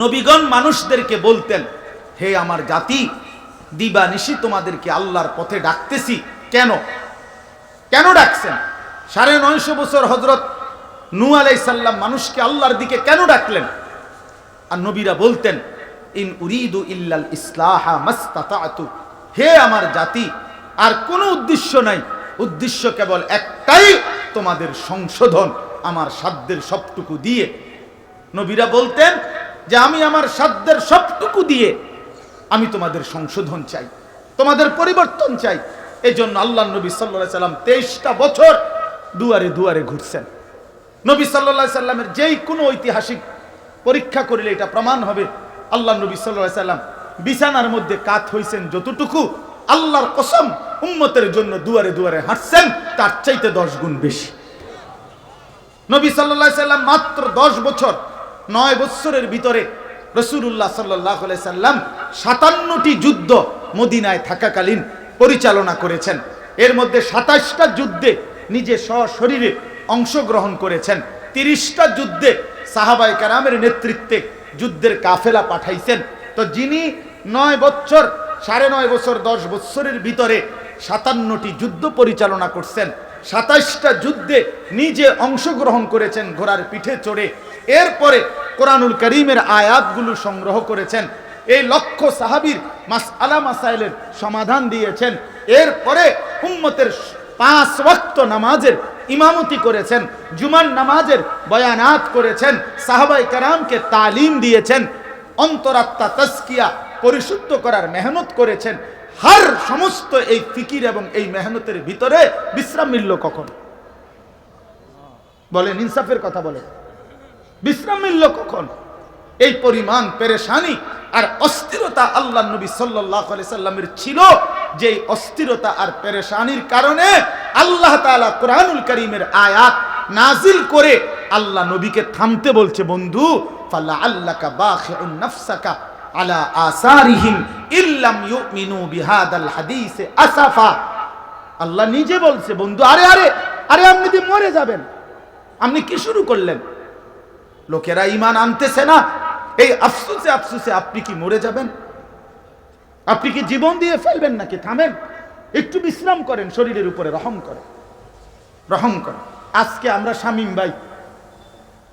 নবীগণ মানুষদেরকে বলতেন, হে আমার জাতি দিবা নিশি তোমাদেরকে আল্লাহর পথে ডাকতেছি। কেন? কেন ডাকছেন? সাড়ে নয়শো বছর হজরত নু আলাইসাল্লাম মানুষকে আল্লাহর দিকে কেন ডাকলেন? আর নবীরা বলতেন, ইন উরিদু ইল্লাল ইসলাহা মাস্তাতাতু। হে আমার জাতি, আর কোনো উদ্দেশ্য নাই। উদ্দেশ্য কেবল একটাই, তোমাদের সংশোধন, আমার সাধ্যের সবটুকু দিয়ে। নবীরা বলতেন যে আমি আমার সাধ্যের সবটুকু দিয়ে আমি তোমাদের সংশোধন চাই, তোমাদের পরিবর্তন চাই। এই জন্য আল্লাহ নবী সাল্লা সাল্লাম তেইশটা বছর দুয়ারে দুয়ারে ঘুরছেন। নবী সাল্লা সাল্লামের যেই কোনো ঐতিহাসিক পরীক্ষা করলে এটা প্রমাণ হবে। আল্লাহ নবী সাল্লা সাল্লাম বিছানার মধ্যে কাত হইছেন যতটুকু আল্লাহর কসম উম্মতের জন্য দুয়ারে দুয়ারে হাঁটছেন, তার চাইতে দশ গুণ বেশি। নবী সাল্লাহ সাল্লাম মাত্র দশ বছর নয় বৎসরের ভিতরে রসুল্লাহ সাল্লাহ সাল্লাম সাতান্নটি যুদ্ধ মদিনায় থাকাকালীন পরিচালনা করেছেন। এর মধ্যে সাতাশটা যুদ্ধে নিজে সশরীরে অংশগ্রহণ করেছেন। তিরিশটা যুদ্ধে সাহাবাই কারামের নেতৃত্বে যুদ্ধের কাফেলা পাঠাইছেন। তো যিনি নয় বছর সাড়ে নয় বছর, দশ বৎসরের ভিতরে সাতান্নটি যুদ্ধ পরিচালনা করছেন সাতাশটা যুদ্ধে নিজে অংশগ্রহণ করেছেন ঘোড়ার পিঠে চড়ে। এরপরে কোরআনুল করিমের আয়াতগুলো সংগ্রহ করেছেন। এই লক্ষ্য সাহাবির মাস, আলা মাসাইলের সমাধান দিয়েছেন। এরপরে উম্মতের পাঁচ ওয়াক্ত নামাজের ইমামতি করেছেন জুমান নামাজের বয়ানাত করেছেন, সাহাবাই কারামকে তালিম দিয়েছেন, অন্তরাত্মা তস্কিয়া পরিশুদ্ধ করার মেহনত করেছেন। হার সমস্ত এই ফিকির এবং এই মেহনতের ভিতরে বিশ্রাম মিলল কখন? বলেন, ইনসাফের কথা বলেন। বিশ্রাম মিলল কখন? এই পরিমাণ পেরেশানি আর অস্থিরতা আল্লাহ নবী সাল্লাহ সাল্লামের ছিল যে অস্থিরতা আর পেরেশানির কারণে আল্লাহ তাআলা কোরআনুল করিমের আয়াত নাজিল করে আল্লাহ নবীকে থামতে বলছে, বন্ধু ফাল্লা আল্লাকা বাখিউন নাফসাকা আলা আসারিহিম ইল্লাম ইউমিনু বিহাদাল হাদিসে আসাফা। আল্লাহ নিজে বলছে, বন্ধু, আরে আরে আরে, আপনি মরে যাবেন, আপনি কি শুরু করলেন? লোকেরা ইমান আনতেছে না। এই আফসুসে আফসুসে আপনি কি মরে যাবেন? আপনি কি জীবন দিয়ে ফেলবেন নাকি? থামেন। একটু বিশ্রাম করেন, শরীরের উপরে রহম করেন। রহম করেন। আজকে আমরা শামিম ভাই,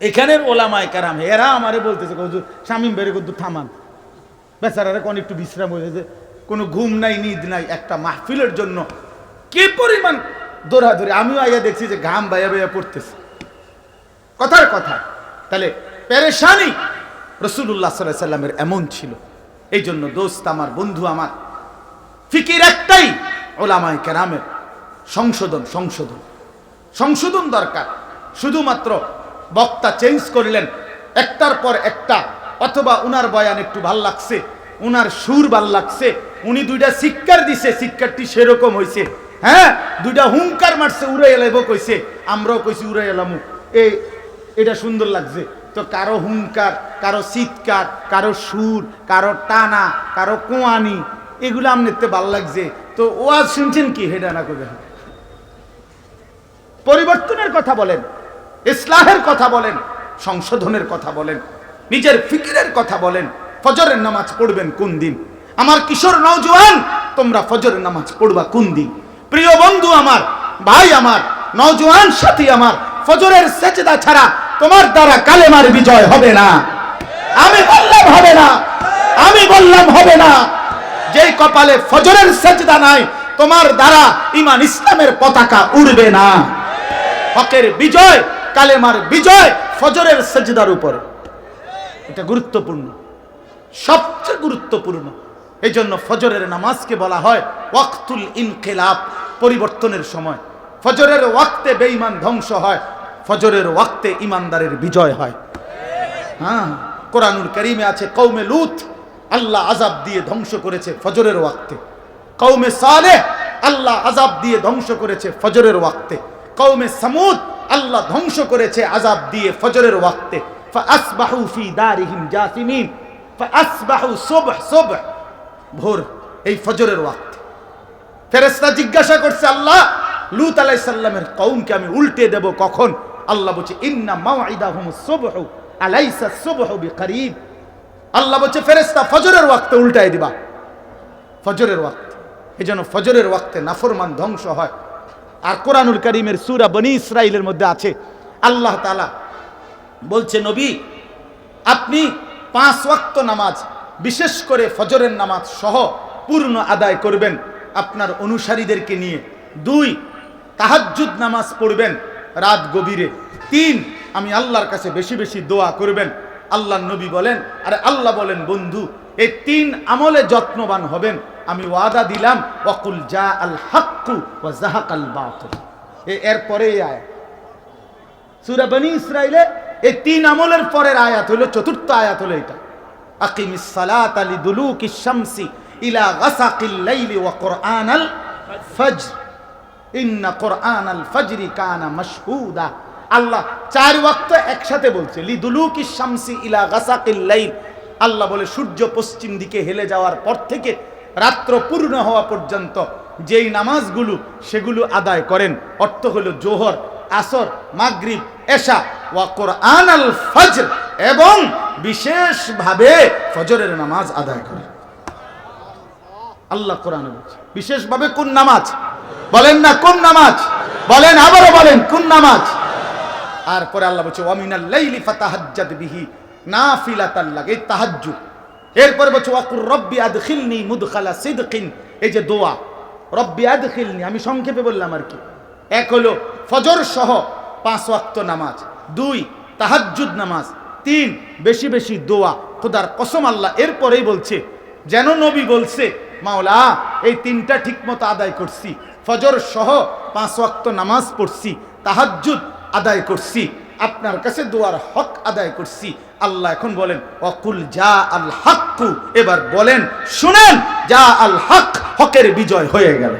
এখানের ওলামায় কারাম, এরা আমারে বলতেছে শামিম ভাইরে কিন্তু থামান। বেচারারা কোন একটু বিশ্রাম হয়েছে কোনো ঘুম নাই, নিদ নাই, একটা মাহফিলের জন্য কি পরিমাণ দৌড়াদৌড়ি। আমিও আইয়া দেখছি যে ঘাম বাইয়া বাইয়া পড়তেছে। কথার কথা। তাহলে পেরেশানি রসুল্লাহ সাল্লাহ সাল্লামের এমন ছিল। এই জন্য দোস্ত আমার, বন্ধু আমার, ফিকির একটাই ওলামায় কেরামের সংশোধন সংশোধন। সংশোধন দরকার। শুধুমাত্র বক্তা চেঞ্জ করলেন, একটার পর একটা, অথবা উনার বয়ান একটু ভালো লাগছে, উনার সুর ভালো লাগছে, উনি দুইটা শিক্ষার দিছে, শিক্ষারটি সেরকম হয়েছে হ্যাঁ দুইটা হুঙ্কার মারছে উড়ে এলাইব কইছে, আমরাও কইছি উড়ে এলামু এই এটা সুন্দর লাগছে। তো কারও হুঙ্কার, কারও চিৎকার, কারও সুর, কারও টানা, কারও কোয়ানি, এগুলো আমনেতে ভালো লাগছে। তো ওয়াজ শুনছেন কি? হেডা না করে পরিবর্তনের কথা বলেন, ইসলাহের কথা বলেন, সংশোধনের কথা বলেন, নিজের ফিকিরের কথা বলেন, ফজরের নামাজ পড়বেন কোন দিন? আমার কিশোর নওজোয়ান, তোমরা ফজরের নামাজ পড়বা কোন দিন? প্রিয় বন্ধু আমার, ভাই আমার, নওজোয়ান সাথী আমার, ফজরের সেচেদা ছাড়া তোমার দ্বারা কালেমার বিজয় হবে না। আমি বললাম হবে না। আমি বললাম হবে না। যেই কপালে ফজরের সেজদা নাই, তোমার দ্বারা ইমান ইসলামের পতাকা উড়বে না। হকের বিজয়, কালেমার বিজয় ফজরের সেজদার উপরে। এটা গুরুত্বপূর্ণ। সবচেয়ে গুরুত্বপূর্ণ। এই জন্য ফজরের নামাজকে বলা হয় ওয়াক্তুল ইনকেলাব, পরিবর্তনের সময়। ফজরের ওয়াক্তে বেঈমান ধ্বংস হয়। ফজরের ওয়াক্তে ইমানদারের বিজয় হয়। হ্যাঁ কোরআনুল করিমে আছে কৌমে লুত, আল্লাহ আজাব দিয়ে ধ্বংস করেছে ফজরের ওয়াক্তে। কৌমে সালে আল্লাহ আজাব দিয়ে ধ্বংস করেছে ফজরের ওয়াক্তে। কৌমে সামুদ, আল্লাহ ধ্বংস করেছে আজাব দিয়ে ফজরের ওয়াক্তে। ফি ভোর, এই ফজরের ওয়াক্ত। ফেরেশতা জিজ্ঞাসা করছে, আল্লাহ, লুত আলাইসাল্লামের কৌমকে আমি উল্টে দেব কখন? আল্লাহ বলছে, ইন্না মাউইদাহুম সুবহু, আলাইসা সুবহু বিকরিব। আল্লাহ বলছে ফেরেস্তা ফজরের ওয়াক্তে উল্টায় দিবা। ফজরের ওয়াক্ত। এই জন্য ফজরের ওয়াক্তে নাফরমান ধ্বংস হয়। আর কোরআনুল করিমের সুরা বনি ইসরাইলের মধ্যে আছে। আল্লাহ তালা বলছে, নবী, আপনি পাঁচ ওয়াক্ত নামাজ, বিশেষ করে ফজরের নামাজ সহ পূর্ণ আদায় করবেন। আপনার অনুসারীদেরকে নিয়ে দুই, তাহাজ্জুদ নামাজ পড়বেন। রাত গভীরে। তিন, আমি আল্লাহর কাছে বেশি বেশি দোয়া করবেন। আল্লাহ নবী বলেন, আরে আল্লাহ বলেন, বন্ধু, এই তিন আমলে যত্নবান হবেন। আমি ওয়াদা দিলাম, ওয়াকুল জা আল হাক্কু ওয়া জাহাকাল এ- এরপরে আয়াত। সুরা বনি ইসরাইলে এই তিন আমলের পরের আয়াত হলো, চতুর্থ আয়াত হলো এটা। আকিমিস সালাত আলি দুলুকি শামসি ইলা গাসাকিল লাইলি ওয়া কুরআনাল ফজর। রাত্র পূর্ণ হওয়া পর্যন্ত যেই নামাজগুলো সেগুলো আদায় করেন। অর্থ হলো জোহর, আসর, মাগরিব, এশা ওয়া কোরআন আল ফজর এবং বিশেষভাবে ফজরের নামাজ আদায় করেন। আল্লাহ কোরআন বিশেষভাবে কোন নামাজ? বলেন না, কোন নামাজ? বলেন, আবারও বলেন, কোন নামাজ? আর পরে আল্লাহ বলছে ওয়ামিনাল লাইলি ফাতাহাজ্জাদ বিহি নাফিলাতাল লাগে এই তাহাজ্জুদ। এরপরে বলছে ওয়াকুর রব্বি আদখিলনি মুদখালা সিদকিন। এই যে দোয়া, রব্বি আদখিলনি। আমি সংক্ষেপে বললাম আর কি। এক হলো ফজর সহ পাঁচ ওয়াক্ত নামাজ। দুই, তাহাজ্জুদ নামাজ। তিন, বেশি বেশি দোয়া। খোদার কসম আল্লাহ, এরপরেই বলছে, যেন নবী বলছে, মাওলা, এই তিনটা ঠিকমতো আদায় করছি ফজর সহ পাঁচ ওয়াক্ত নামাজ পড়ছি, তাহাজ্জুদ আদায় করছি, আপনার কাছে দোয়ার হক আদায় করছি। আল্লাহ এখন বলেন অকুল যা আল হাক্কু। এবার বলেন, শুনেন যা আল হক হকের বিজয় হয়ে গেল।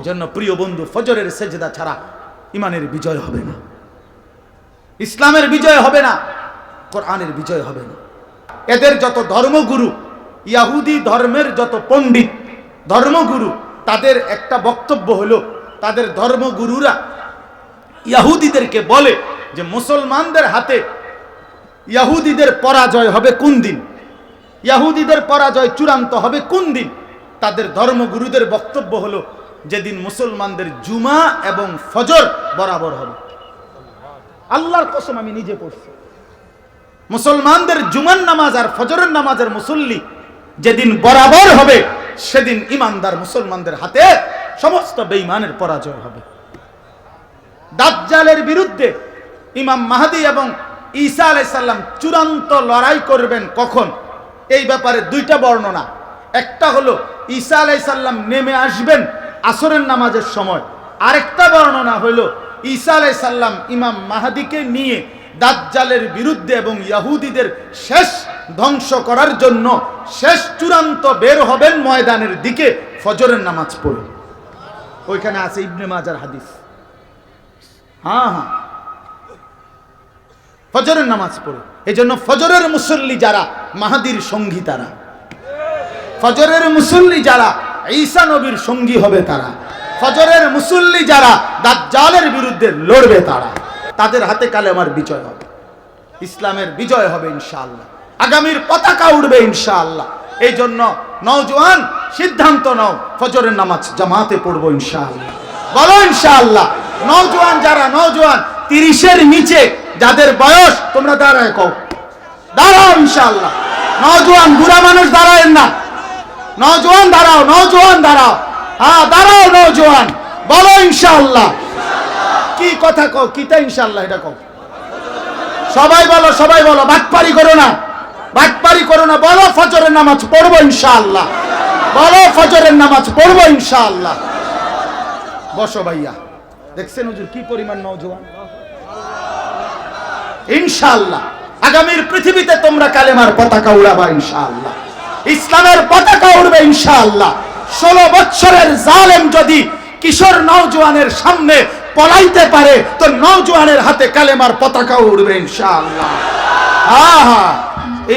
এজন্য প্রিয় বন্ধু, ফজরের সেজদা ছাড়া ইমানের বিজয় হবে না। ইসলামের বিজয় হবে না, কোরআনের বিজয় হবে না। এদের যত ধর্মগুরু, ইয়াহুদি ধর্মের যত পণ্ডিত ধর্মগুরু তাদের একটা বক্তব্য হলো, তাদের ধর্মগুরুরা ইয়াহুদিদেরকে বলে যে মুসলমানদের হাতে ইয়াহুদিদের পরাজয় হবে কোন দিন? ইয়াহুদিদের পরাজয় চূড়ান্ত হবে কোন দিন? তাদের ধর্মগুরুদের বক্তব্য হলো, যেদিন মুসলমানদের জুমা এবং ফজর বরাবর হবে। আল্লাহর কসম আমি নিজে পড়ছি। মুসলমানদের জুমার নামাজ আর ফজরের নামাজের মুসল্লি যেদিন বরাবর হবে সেদিন ইমানদার মুসলমানদের হাতে সমস্ত বেঈমানের পরাজয় হবে। দাজ্জালের বিরুদ্ধে ইমাম মাহাদি এবং ঈসা আলাইসাল্লাম চূড়ান্ত লড়াই করবেন কখন? এই ব্যাপারে দুইটা বর্ণনা। একটা হলো, ঈসা আলাইসাল্লাম নেমে আসবেন আসরের নামাজের সময়। আরেকটা বর্ণনা হলো, ঈসা আলাইসাল্লাম ইমাম মাহাদিকে নিয়ে দাজ্জালের বিরুদ্ধে এবং ইয়াহুদিদের শেষ ধ্বংস করার জন্য শেষ চূড়ান্ত বের হবেন ময়দানের দিকে ফজরের নামাজ পড়ে। ওইখানে আছে ইবনে মাজার হাদিস। হ্যাঁ হ্যাঁ। ফজরের নামাজ পড়ে। এই জন্য ফজরের মুসল্লি যারা, মাহাদির সঙ্গী তারা। ফজরের মুসল্লি যারা, ঈসা নবীর সঙ্গী হবে তারা। ফজরের মুসল্লি যারা, দাজ্জালের বিরুদ্ধে লড়বে তারা। তাদের হাতে কালে আমার বিজয় হবে। ইসলামের বিজয় হবে ইনশাআল্লাহ। আগামীর পতাকা উঠবে ইনশাআল্লাহ। এই জন্য নওজোয়ান সিদ্ধান্ত নাও, ফজরের নামাজ জামাতে পড়ব ইনশাআল্লাহ। বলো ইনশাআল্লাহ নওজোয়ান যারা নওজোয়ান তিরিশের নিচে যাদের বয়স, তোমরা দাঁড়ায় কও। দাঁড়াও ইনশাআল্লাহ। নওজোয়ান বুড়া মানুষ দাঁড়ায় না। নওজোয়ান দাঁড়াও নওজোয়ান দাঁড়াও। হ্যাঁ দাঁড়াও নওজোয়ান বলো ইনশাআল্লাহ। কি কথা কও? কিটা ইনশাআল্লাহ এটা কও। সবাই বলো সবাই বলো, বাটপারি করো না। বাটপারি করো না, বলো, ফজরের নামাজ পড়ব ইনশাআল্লাহ। বলো, ফজরের নামাজ পড়ব ইনশাআল্লাহ। বসো ভাইয়া। দেখছেন হুজুর কি পরিমাণ নওজোয়ান? ইনশাআল্লাহ। আগামীর পৃথিবীতে তোমরা কালেমার পতাকা উড়াবা ইনশাআল্লাহ। ইসলামের পতাকা উড়বে ইনশাআল্লাহ। ষোলো বৎসরের জালেম যদি কিশোর নওজোয়ানের সামনে পলাইতে পারে, তো নওজোয়ানের হাতে কালেমার পতাকা উড়বে ইনশাআল্লাহ। হ্যাঁ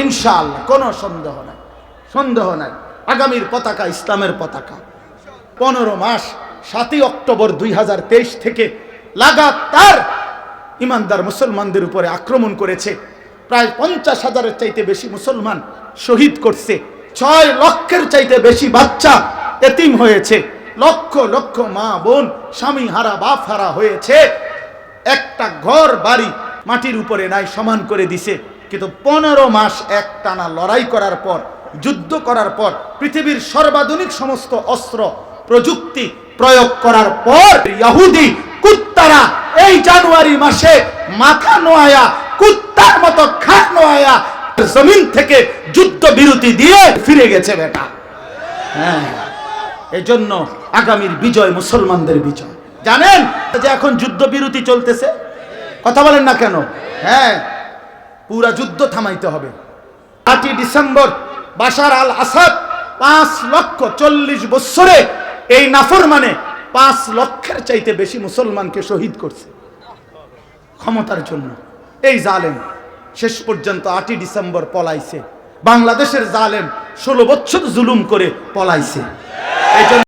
ইনশাআল্লাহ, কোনো সন্দেহ নাই সন্দেহ নাই। আগামীর পতাকা ইসলামের পতাকা। পনেরো মাস, সাতই অক্টোবর দুই হাজার তেইশ থেকে লাগাতার ইমানদার মুসলমানদের উপরে আক্রমণ করেছে। প্রায় পঞ্চাশ হাজারের চাইতে বেশি মুসলমান শহীদ করছে। ছয় লক্ষের চাইতে বেশি বাচ্চা এতিম হয়েছে। লক্ষ লক্ষ মা বোন স্বামী হারা বাপ হারা হয়েছে। একটা ঘর বাড়ি মাটির উপরে নাই, সমান করে দিছে। কিন্তু পনেরো মাস এক টানা লড়াই করার পর, যুদ্ধ করার পর, পৃথিবীর সর্বাধুনিক সমস্ত অস্ত্র প্রযুক্তি প্রয়োগ করার পর, ইয়াহুদি কুত্তারা এই জানুয়ারি মাসে মাথা নোয়ায়া, কুত্তার মতো খাট নোয়ায়া, জমিন থেকে যুদ্ধ বিরতি দিয়ে ফিরে গেছে বেটা। হ্যাঁ এজন্য আগামীর বিজয়, মুসলমানদের বিজয়। জানেন যে এখন যুদ্ধ বিরতি চলতেছে? কথা বলেন না কেন? হ্যাঁ পুরা যুদ্ধ থামাইতে হবে। আটই ডিসেম্বর বাশার আল আসাদ পাঁচ লক্ষ চল্লিশ বৎসরে এই নাফর মানে পাঁচ লক্ষের চাইতে বেশি মুসলমানকে শহীদ করছে। ক্ষমতার জন্য। এই জালেম শেষ পর্যন্ত আটই ডিসেম্বর পলাইছে। বাংলাদেশের জালেম ষোলো বছর জুলুম করে পলাইছে। এই